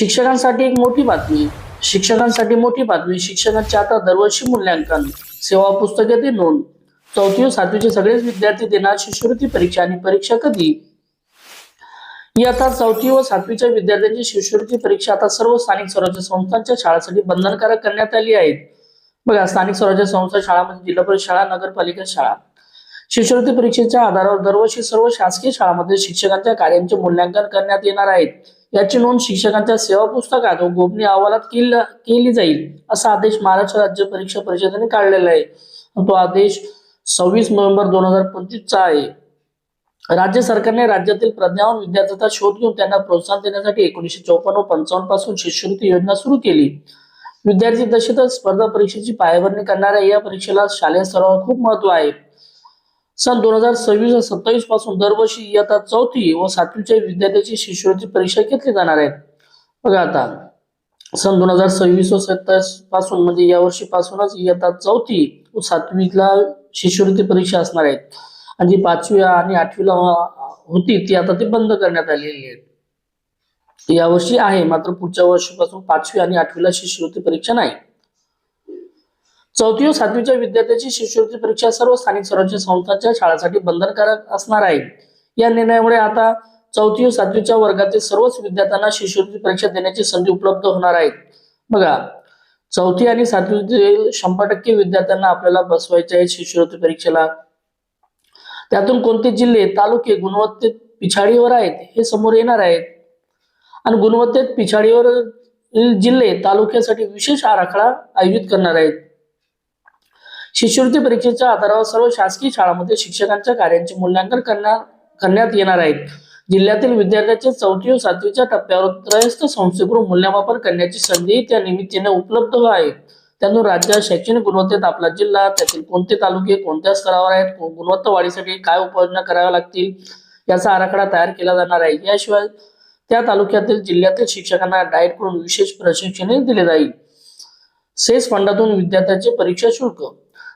शिक्षकांसाठी एक मोठी बातमी. शिक्षकांसाठी मोठी बातमी शिक्षकांचे आता दरवर्षी मूल्यांकन सेवा पुस्तकातील नोंद. चौथी व सातवीचे सगळेच विद्यार्थी देणार शिष्यवृत्ती परीक्षा आणि परीक्षा कधी? इयत्ता चौथी व सातवीच्या विद्यार्थ्यांची शिष्यवृत्ती परीक्षा आता सर्व स्थानिक स्वराज्य संस्थांच्या शाळांसाठी बंधनकारक करण्यात आली आहेत. बघा स्थानिक स्वराज्य संस्था शाळांमध्ये म्हणजे जिल्हा परिषद शाळा नगरपालिका शाळा. शिष्यवृत्ती परीक्षेच्या आधारावर दरवर्षी सर्व शासकीय शाळांमध्ये शिक्षकांच्या कार्यांचे मूल्यांकन करण्यात येणार आहेत याची नोंद शिक्षकांच्या सेवा पुस्तकात व गोपनीय अहवालात केल- केली जाईल असा आदेश महाराष्ट्र राज्य परीक्षा परिषदेने काढलेला आहे. तो आदेश सव्वीस नोव्हेंबर दोन हजार पंचवीसचा आहे. राज्य सरकारने राज्यातील प्रज्ञावान विद्यार्थ्यांचा शोध घेऊन त्यांना प्रोत्साहन देण्यासाठी एकोणीसशे चौपन्न व पंचावन्नपासून शिष्यवृत्ती योजना सुरू केली. विद्यार्थी दशेतच स्पर्धा परीक्षेची पायाभरणी करणाऱ्या या परीक्षेला शालेय स्तरावर खूप महत्त्व आहे. सन दोन हजार सव्वीस व सत्तावीसपासून दरवर्षी इयत्ता चौथी व सातवीच्या विद्यार्थ्याची शिष्यवृत्ती परीक्षा घेतली जाणार आहे. बघा आता सन दोन हजार सव्वीस व सत्तावीसपासून म्हणजे या वर्षीपासूनच इयत्ता चौथी व सातवीला शिष्यवृत्ती परीक्षा असणार आहेत आणि जी पाचवी आणि आठवीला होती ती आता ती बंद करण्यात आलेली आहे. यावर्षी आहे मात्र पुढच्या वर्षीपासून पाचवी आणि आठवीला शिष्यवृत्ती परीक्षा नाही. चौथी व सातवीच्या विद्यार्थ्याची शिष्यवृत्ती परीक्षा सर्व स्थानिक स्वराज्य संस्थांच्या शाळांसाठी बंधनकारक असणार आहे. या निर्णयामुळे आता चौथी व सातवीच्या वर्गातील सर्वच विद्यार्थ्यांना शिष्यवृत्ती परीक्षा देण्याची संधी उपलब्ध होणार आहे. बघा चौथी आणि सातवीतील शंभर टक्के विद्यार्थ्यांना आपल्याला बसवायचे आहे शिष्यवृत्ती परीक्षेला. त्यातून कोणते जिल्हे तालुके गुणवत्तेत पिछाडीवर आहेत हे समोर येणार आहेत. आणि गुणवत्तेत पिछाडीवर जिल्हे तालुक्यासाठी विशेष आराखडा आयोजित करणार आहेत. शिष्यवृत्ती परीक्षेच्या आधारावर सर्व शासकीय शाळांमध्ये शिक्षकांच्या कार्यांचे मूल्यांकन करण्यात करण्यात येणार आहे जिल्ह्यातील विद्यार्थ्यांचे चौथी व सातवीच्या टप्प्यावर त्रयस्थ संस्थेकडून मूल्यमापन करण्याची संधी त्या निमित्ताने उपलब्ध आहे. त्यातून राज्यात शैक्षणिक गुणवत्तेत आपला जिल्हा त्यातील कोणते तालुके कोणत्या स्तरावर आहेत गुणवत्ता वाढीसाठी काय उपाययोजना कराव्या लागतील याचा आराखडा तयार केला जाणार आहे. याशिवाय त्या तालुक्यातील जिल्ह्यातील शिक्षकांना डाएट करून विशेष प्रशिक्षण दिले जाईल. सेस फंडातून विद्यार्थ्यांचे परीक्षा शुल्क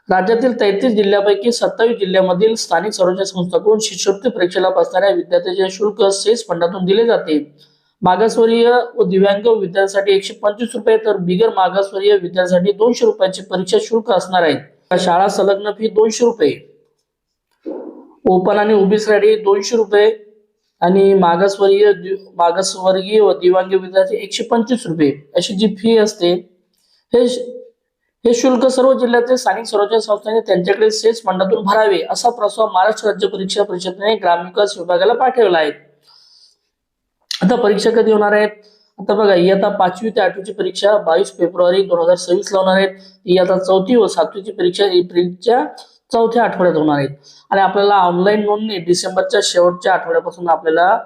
राज्यातील तेहतीस जिल्ह्यापैकी सत्तावीस जिल्ह्यामधील स्थानिक स्वराज्य संस्थांकडून शिष्यवृत्ती परीक्षेला बसणाऱ्या विद्यार्थ्याचे शुल्क सेस फंडातून दिले जाते. मागासवर्गीय व दिव्यांग विद्यार्थ्यांसाठी एकशे पंचवीस रुपये तर बिगर मागासवर्गीय विद्यार्थ्यांसाठी दोनशे रुपयाचे परीक्षा शुल्क असणार आहे. शाळा संलग्न फी दोनशे रुपये. ओपन आणि उभीसाठी दोनशे रुपये आणि मागासवर्गीय मागासवर्गीय व दिव्यांग विद्यार्थी एकशे पंचवीस रुपये. अशी जी फी असते हे हे शुल्क सर्व जिल्ह्यातील स्थानिक स्वराज्य संस्थांनी त्यांच्याकडे सेस फंडातून भरावे असा प्रस्ताव महाराष्ट्र राज्य परीक्षा परिषदेने ग्रामविकास विभागाला पाठवला आहे. आता परीक्षा कधी होणार आहेत? आता बघा इयत्ता पाचवी ते आठवीची परीक्षा बावीस फेब्रुवारी दोन हजार सव्वीस ला होणार आहेत. इयत्ता चौथी व सातवीची परीक्षा एप्रिलच्या चौथ्या आठवड्यात होणार आहेत. आणि आपल्याला ऑनलाईन नोंदणी डिसेंबरच्या शेवटच्या आठवड्यापासून आपल्याला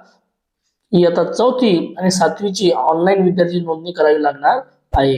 इयत्ता चौथी आणि सातवीची ऑनलाईन विद्यार्थी नोंदणी करावी लागणार आहे.